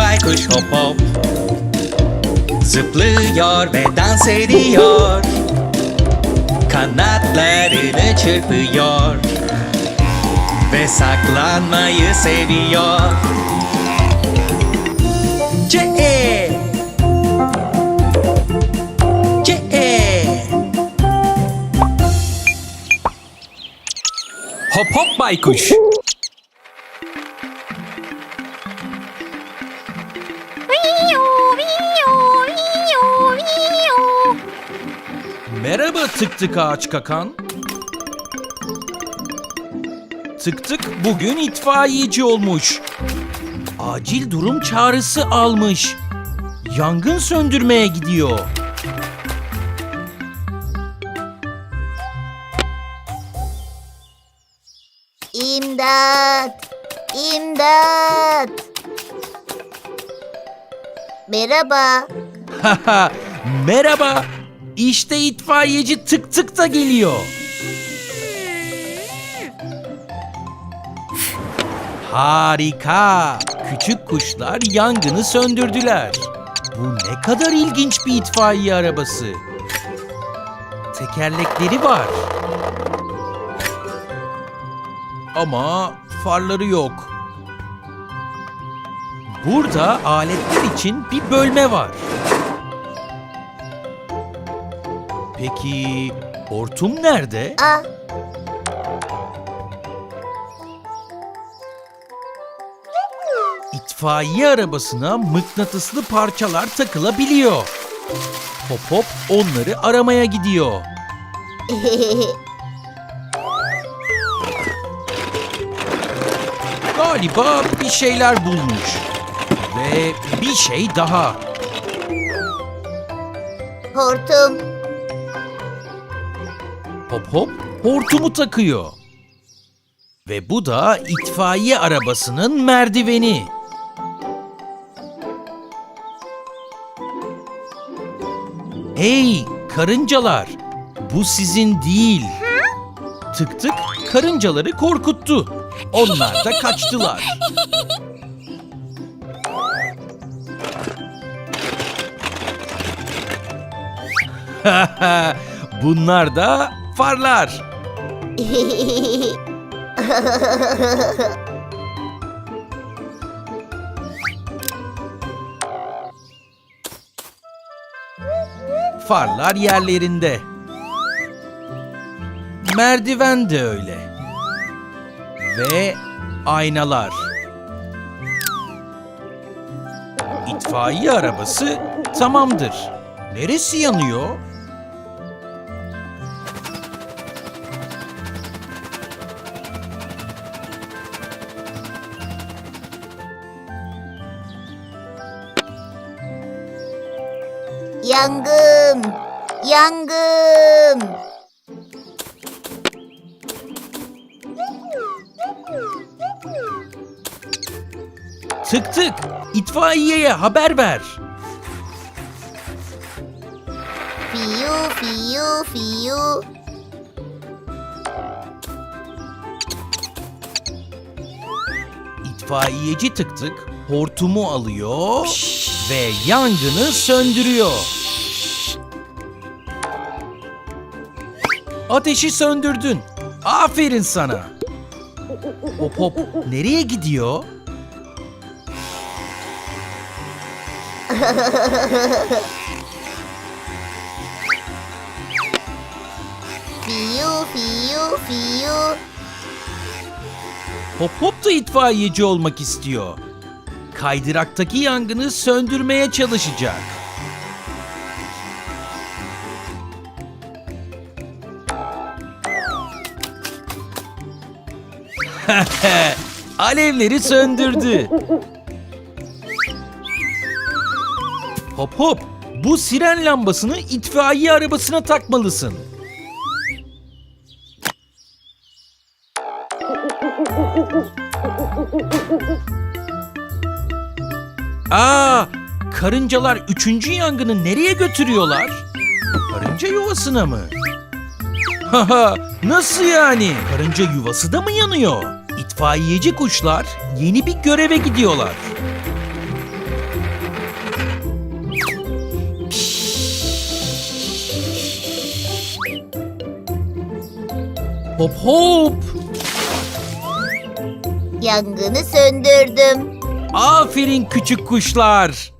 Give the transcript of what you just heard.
baykuş hop hop. Zıplıyor ve dans ediyor. Kanatlarını çırpıyor. Ve saklanmayı seviyor. C-E C-E Hop hop baykuş Merhaba tık tık ağaç kakan. Tık tık bugün itfaiyeci olmuş. Acil durum çağrısı almış. Yangın söndürmeye gidiyor. İmdat! İmdat! Merhaba. Merhaba. İşte itfaiyeci tık tık da geliyor. Harika. Küçük kuşlar yangını söndürdüler. Bu ne kadar ilginç bir itfaiye arabası. Tekerlekleri var. Ama farları yok. Burada aletler için bir bölme var. Peki hortum nerede? Ah, İtfaiye arabasına mıknatıslı parçalar takılabiliyor. Hop hop onları aramaya gidiyor. Galiba bir şeyler bulmuş. Ve bir şey daha. hortum. Hop hop hortumu takıyor. Ve bu da itfaiye arabasının merdiveni. Hey karıncalar, bu sizin değil. Tık tık karıncaları korkuttu. Onlar da kaçtılar. Bunlar da farlar. Farlar yerlerinde. Merdiven de öyle. Ve aynalar. İtfaiye arabası tamamdır. Neresi yanıyor? Yangın! Yangın! Tık tık, itfaiyeye haber ver. Fiyu, fiyu, fiyu. İtfaiyeci tık tık hortumu alıyor ve yangını söndürüyor. Ateşi söndürdün. Aferin sana. Hop hop nereye gidiyor? Fiyu, fiyu, fiyu. Hop hop da itfaiyeci olmak istiyor. Kaydıraktaki yangını söndürmeye çalışacak. Alevleri söndürdü. Hop hop, bu siren lambasını itfaiye arabasına takmalısın. Aa, karıncalar üçüncü yangını nereye götürüyorlar? Karınca yuvasına mı? Haha, nasıl yani? Karınca yuvası da mı yanıyor? İtfaiyeci kuşlar yeni bir göreve gidiyorlar. Hop hop! Yangını söndürdüm. Aferin küçük kuşlar.